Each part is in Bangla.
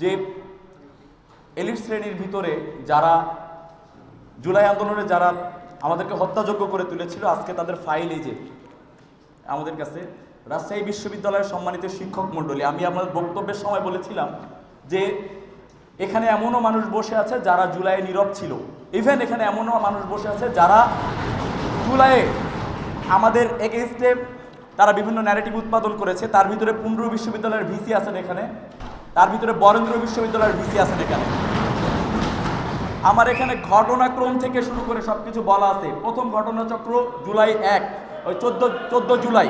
যে এলিট শ্রেণির ভিতরে যারা জুলাই আন্দোলনে যারা আমাদেরকে হত্যাযোগ্য করে তুলেছিল, আজকে তাদের ফাইল এই যে, আমাদের কাছে রাজশাহী বিশ্ববিদ্যালয়ের সম্মানিত শিক্ষক মণ্ডলী। আমি আমার বক্তব্যের সময় বলেছিলাম যে এখানে এমনও মানুষ বসে আছে যারা জুলাইয়ে নীরব ছিল। ইভেন এখানে এমনও মানুষ বসে আছে যারা জুলাইয়ে আমাদের এগেনস্টে তারা বিভিন্ন ন্যারেটিভ উৎপাদন করেছে। তার ভিতরে পুনরু বিশ্ববিদ্যালয়ের ভিসি আছেন এখানে। তার ভিতরে বরেন্দ্র বিশ্ববিদ্যালয়ের ভিসি আছেন এখানে আমার এখানে ঘটনাক্রম থেকে শুরু করে সব কিছু বলা আছে। প্রথম ঘটনাচক্র জুলাই এক, ওই চোদ্দ চোদ্দ জুলাই।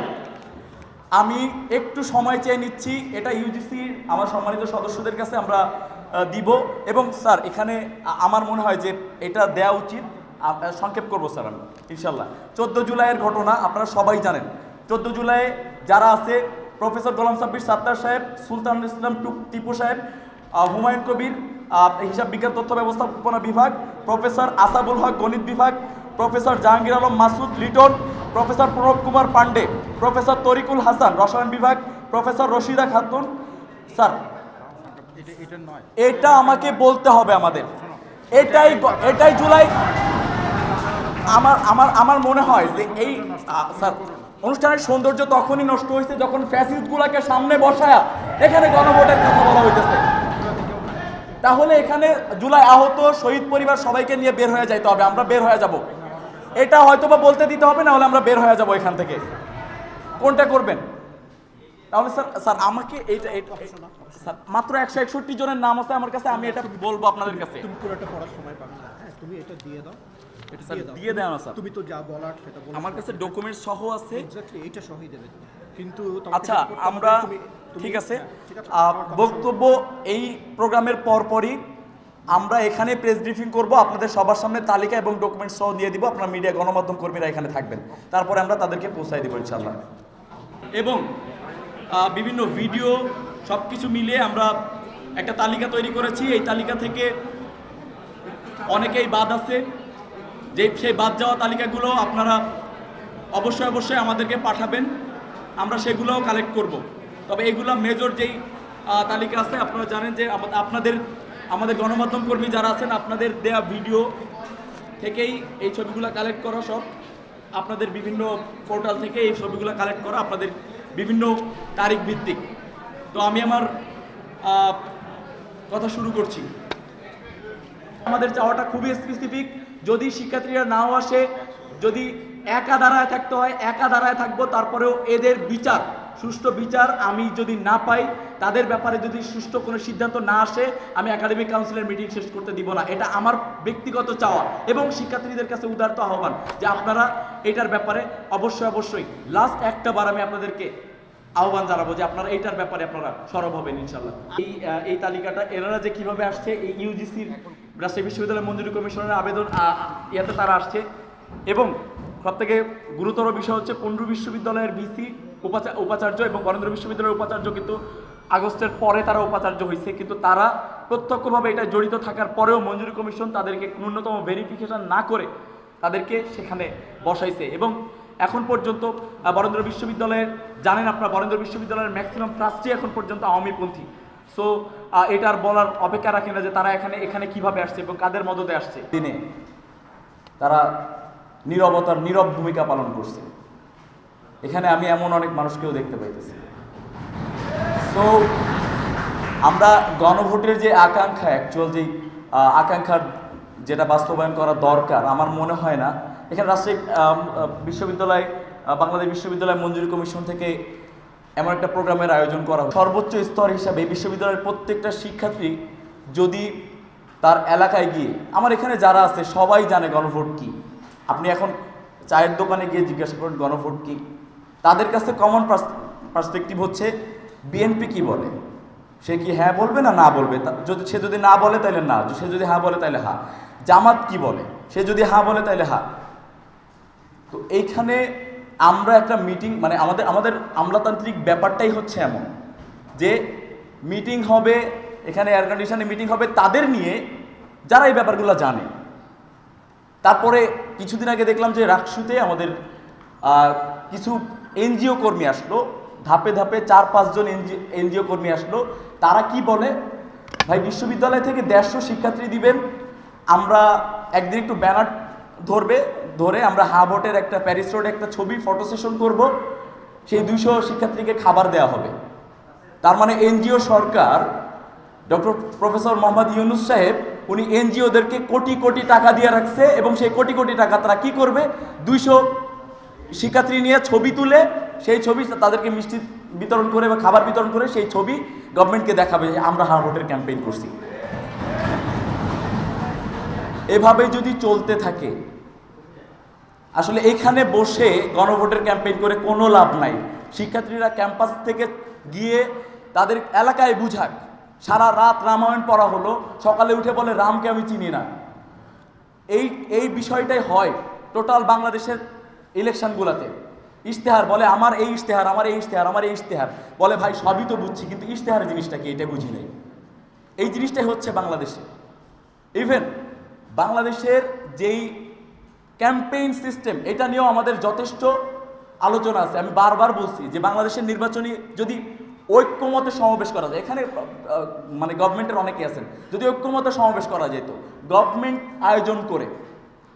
আমি একটু সময় চেয়ে নিচ্ছি, এটা ইউজিসি আমার সম্মানিত সদস্যদের কাছে আমরা দিব। এবং স্যার, এখানে আমার মনে হয় যে এটা দেওয়া উচিত। সংক্ষেপ করব স্যার আমি, ইনশাল্লাহ। চোদ্দ জুলাইয়ের ঘটনা আপনারা সবাই জানেন। চোদ্দ জুলাই যারা আছে প্রফেসর গোলাম সাব্বির সাত্তার সাহেব, সুলতান ইসলাম টিপু সাহেব হুমায়ুন কবির হিসাব বিজ্ঞান তথ্য ব্যবস্থাপনা বিভাগ, প্রফেসর আসাবুল হক গণিত বিভাগ, professor Jahangir Alam Masud Liton, professor Pranab Kumar Pandey professor Tarikul Hasan রসায়ন বিভাগ, প্রফেসর রশিদা খাতুন। স্যার, এটা আমাকে বলতে হবে আমাদের। এটাই এটাই জুলাই। আমার আমার আমার মনে হয় যে এই স্যার অনুষ্ঠানের সৌন্দর্য তখনই নষ্ট হয়েছে যখন ফ্যাসিস্টগুলোকে সামনে বসায়া এখানে গণভোটের কথা বলা হইতেছে। তাহলে এখানে জুলাই আহত, শহীদ পরিবার সবাইকে নিয়ে বের হয়ে যাইতে হবে, আমরা বের হয়ে যাব। এটা হয়তো বা বলতে দিতে হবে না হলে আমরা বের হয়ে যাব এখান থেকে। কোনটা করবেন? তাহলে স্যার স্যার, আমাকে এইটা স্যার, মাত্র একশো একষট্টি জনের নাম আছে আমার কাছে, আমি এটা বলব আপনাদের কাছে। তুমি পড়ার সময় পাবে না। হ্যাঁ তুমি এটা দিয়ে দাও। এটা স্যার দিয়ে দাও না স্যার। তুমি তো যা বলার সেটা বলো। আমার কাছে ডকুমেন্ট সহ আছে। এক্স্যাক্টলি এটা সহই দেবে কিন্তু আচ্ছা আমরা ঠিক আছে। হ্যাঁ, ঠিক আছে, বক্তব্য এই প্রোগ্রামের পরপরই আমরা এখানে প্রেস ব্রিফিং করব আপনাদের সবার সামনে তালিকা এবং ডকুমেন্ট সহ দিয়ে দিব আপনারা মিডিয়া গণমাধ্যম কর্মীরা এখানে থাকবেন। তারপরে আমরা তাদেরকে পৌঁছায় দিব ইনশাল্লাহ এবং বিভিন্ন ভিডিও সব কিছু মিলিয়ে আমরা একটা তালিকা তৈরি করেছি। এই তালিকা থেকে অনেকেই বাদ আছে। যে সেই বাদ যাওয়া তালিকাগুলো আপনারা অবশ্যই অবশ্যই আমাদেরকে পাঠাবেন। আমরা সেগুলোও কালেক্ট করব। তবে এগুলো মেজর যেই তালিকা আছে, আপনারা জানেন যে আপনাদের, আমাদের গণমাধ্যম কর্মী যারা আছেন, আপনাদের দেয়া ভিডিও থেকেই এই ছবিগুলো কালেক্ট করা সব। আপনাদের বিভিন্ন পোর্টাল থেকে এই ছবিগুলো কালেক্ট করা আপনাদের বিভিন্ন তারিখ ভিত্তিক। তো আমি আমার কথা শুরু করছি। আমাদের চাওয়াটা খুবই স্পেসিফিক যদি শিক্ষার্থীরা নাও আসে, যদি একা দাঁড়ায় থাকতে হয়, একা দাঁড়ায় থাকব, তারপরেও এদের বিচার, সুষ্ঠু বিচার আমি যদি না পাই, তাদের ব্যাপারে যদি সুষ্ঠু কোনো সিদ্ধান্ত না আসে, আমি একাডেমিক কাউন্সিলের মিটিং শেষ করতে দিব না। এটা আমার ব্যক্তিগত চাওয়া এবং শিক্ষার্থীদের কাছে উদারত আহ্বান যে আপনারা এটার ব্যাপারে অবশ্যই অবশ্যই লাস্ট একটা বার আমি আপনাদেরকে আহ্বান জানাব যে আপনারা এইটার ব্যাপারে আপনারা সরব হবেন ইনশাল্লাহ এই এই তালিকাটা এনারা যে কীভাবে আসছে, এই ইউজিসির রাজশাহী বিশ্ববিদ্যালয় মঞ্জুরি কমিশনের আবেদন ইয়াতে তারা আসছে। এবং সব থেকে গুরুতর বিষয় হচ্ছে পনেরো বিশ্ববিদ্যালয়ের ভিসি উপাচার্য এবং বরেন্দ্র বিশ্ববিদ্যালয়ের উপাচার্য কিন্তু আগস্টের পরে তারা উপাচার্য হয়েছে কিন্তু তারা প্রত্যক্ষভাবে এটা জড়িত থাকার পরেও মঞ্জুরি কমিশন তাদেরকে ন্যূনতম ভেরিফিকেশন না করে তাদেরকে সেখানে বসাইছে। এবং এখন পর্যন্ত বরেন্দ্র বিশ্ববিদ্যালয়ের, জানেন আপনারা, বরেন্দ্র বিশ্ববিদ্যালয়ের ম্যাক্সিমাম ট্রাস্টই এখন পর্যন্ত আওয়ামীপন্থী। সো এটার বলার অপেক্ষা রাখে না যে তারা এখানে এখানে কীভাবে আসছে এবং কাদের মদতে আসছে। দিনে তারা নীরবতার নীরব ভূমিকা পালন করছে। এখানে আমি এমন অনেক মানুষকেও দেখতে পাইতেছি। সো আমরা গণভোটের যে আকাঙ্ক্ষা অ্যাকচুয়াল যে আকাঙ্ক্ষার যেটা বাস্তবায়ন করা দরকার, আমার মনে হয় না। এখানে রাজশাহী বিশ্ববিদ্যালয় বাংলাদেশ বিশ্ববিদ্যালয় মঞ্জুরি কমিশন থেকে এমন একটা প্রোগ্রামের আয়োজন করা। সর্বোচ্চ স্তর হিসাবে বিশ্ববিদ্যালয়ের প্রত্যেকটা শিক্ষার্থী যদি তার এলাকায় গিয়ে, আমার এখানে যারা আছে সবাই জানে গণভোট কি। আপনি এখন চায়ের দোকানে গিয়ে জিজ্ঞাসা করেন গণভোট কি। তাদের কাছে কমন পার্সপেক্টিভ হচ্ছে বিএনপি কি বলে? সে কি হ্যাঁ বলবে না না বলবে? যদি, সে যদি না বলে তাহলে না, সে যদি হ্যাঁ বলে তাহলে হ্যাঁ জামাত কি বলে? সে যদি হ্যাঁ বলে তাহলে হ্যাঁ তো এইখানে আমরা একটা মিটিং মানে আমাদের আমাদের আমলাতান্ত্রিক ব্যাপারটাই হচ্ছে এমন যে মিটিং হবে, এখানে এয়ার কন্ডিশনে মিটিং হবে তাদের নিয়ে যারা এই ব্যাপারগুলো জানে। তারপরে কিছুদিন আগে দেখলাম যে রাকসুতে আমাদের কিছু এনজিও কর্মী আসলো, ধাপে ধাপে চার পাঁচজন এনজিও এনজিও কর্মী আসলো। তারা কি বলে? ভাই, বিশ্ববিদ্যালয় থেকে দেড়শো শিক্ষার্থী দিবেন, আমরা একদিন একটু ব্যানার ধরবে ধরে আমরা হাবটের একটা প্যারিস রোডে একটা ছবি ফটো সেশন করব। সেই দুইশো শিক্ষার্থীকে খাবার দেওয়া হবে। তার মানে এনজিও সরকার, ডক্টর প্রফেসর মোহাম্মদ ইউনুস সাহেব, উনি এনজিওদেরকে কোটি কোটি টাকা দিয়ে রাখছে এবং সেই কোটি কোটি টাকা তারা কি করবে? দুইশো শিক্ষার্থী নিয়ে ছবি তুলে সেই ছবি তাদেরকে মিষ্টি বিতরণ করে বা খাবার বিতরণ করে সেই ছবি গভর্নমেন্টকে দেখাবে যে আমরা হারভোটের ক্যাম্পেইন করছি। এভাবে যদি চলতে থাকে আসলে এখানে বসে গণভোটের ক্যাম্পেইন করে কোনো লাভ নাই। শিক্ষার্থীরা ক্যাম্পাস থেকে গিয়ে তাদের এলাকায় বুঝাক। সারা রাত রামায়ণ পড়া হলো, সকালে উঠে বলে, রামকে আমি চিনি না। এই এই বিষয়টাই হয় টোটাল বাংলাদেশের ইলেকশনগুলোতে। ইশতেহার বলে, আমার এই ইশতেহার, আমার এই ইশতেহার, আমার এই ইশতেহার। বলে, ভাই, সবই তো বুঝছি, কিন্তু ইশতেহার জিনিসটা কি? এটা বুঝি নাই। এই জিনিসটাই হচ্ছে বাংলাদেশে। ইভেন বাংলাদেশের যেই ক্যাম্পেইন সিস্টেম, এটা নিয়েও আমাদের যথেষ্ট আলোচনা আছে। আমি বারবার বলছি যে বাংলাদেশের নির্বাচনী যদি ঐক্যমতে সমাবেশ করা যায়, এখানে মানে গভর্নমেন্টের অনেকে আছেন, যদি ঐক্যমতে সমাবেশ করা যেত গভর্নমেন্ট আয়োজন করে,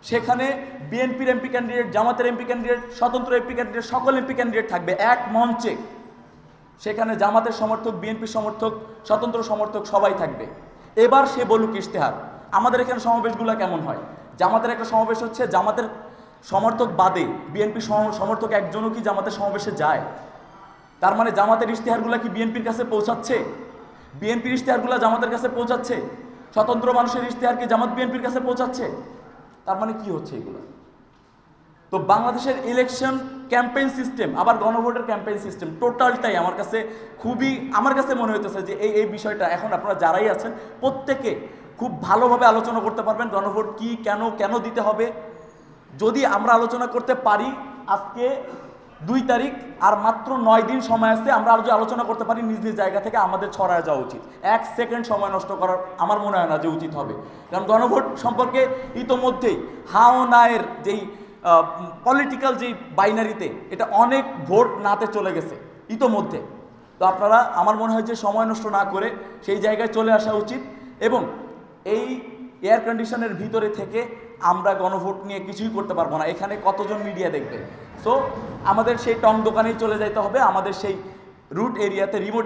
সেখানে বিএনপির এমপি ক্যান্ডিডেট জামাতের এমপি ক্যান্ডিডেট স্বতন্ত্র এমপি ক্যান্ডিডেট সকল এমপি ক্যান্ডিডেট থাকবে এক মঞ্চে। সেখানে জামাতের সমর্থক, বিএনপির সমর্থক, স্বতন্ত্র সমর্থক সবাই থাকবে। এবার সে বলুক ইশতেহার, আমাদের এখানে সমাবেশগুলো কেমন হয়? জামাতের একটা সমাবেশ হচ্ছে, জামাতের সমর্থক বাদে বিএনপি সমর্থক একজনও কি জামাতের সমাবেশে যায়? তার মানে জামাতের ইশতেহারগুলো কি বিএনপির কাছে পৌঁছাচ্ছে? বিএনপির ইশতেহারগুলো জামাতের কাছে পৌঁছাচ্ছে? স্বতন্ত্র মানুষের ইশতেহার কি জামাত বিএনপির কাছে পৌঁছাচ্ছে? তার মানে কি হচ্ছে এগুলো? তো বাংলাদেশের ইলেকশন ক্যাম্পেইন সিস্টেম, আবার গণভোটের ক্যাম্পেইন সিস্টেম, টোটালটাই আমার কাছে খুবই, আমার কাছে মনে হইতেছে যে এই এই বিষয়টা এখন আপনারা যারাই আছেন, প্রত্যেকে খুব ভালোভাবে আলোচনা করতে পারবেন, গণভোট কি, কেন কেন দিতে হবে। যদি আমরা আলোচনা করতে পারি, আজকে দুই তারিখ আর মাত্র নয় দিন সময় আছে, আমরা যদি আলোচনা করতে পারি, নিজ নিজ জায়গা থেকে আমাদের ছড়ায় যাওয়া উচিত। এক সেকেন্ড সময় নষ্ট করার আমার মনে হয় না যে উচিত হবে। কারণ গণভোট সম্পর্কে ইতোমধ্যেই হাও নায়ের যেই পলিটিক্যাল যেই বাইনারিতে এটা অনেক ভোট নাতে চলে গেছে, ইতোমধ্যে। তো আপনারা, আমার মনে হয় যে সময় নষ্ট না করে সেই জায়গায় চলে আসা উচিত। এবং এই এয়ার কন্ডিশনের ভিতরে থেকে আমরা গণভোট নিয়ে কিছুই করতে পারব না। এখানে কতজন মিডিয়া দেখবে? সো আমাদের সেই টং দোকানেই চলে যাইতে হবে, আমাদের সেই রুট এরিয়াতে রিমোট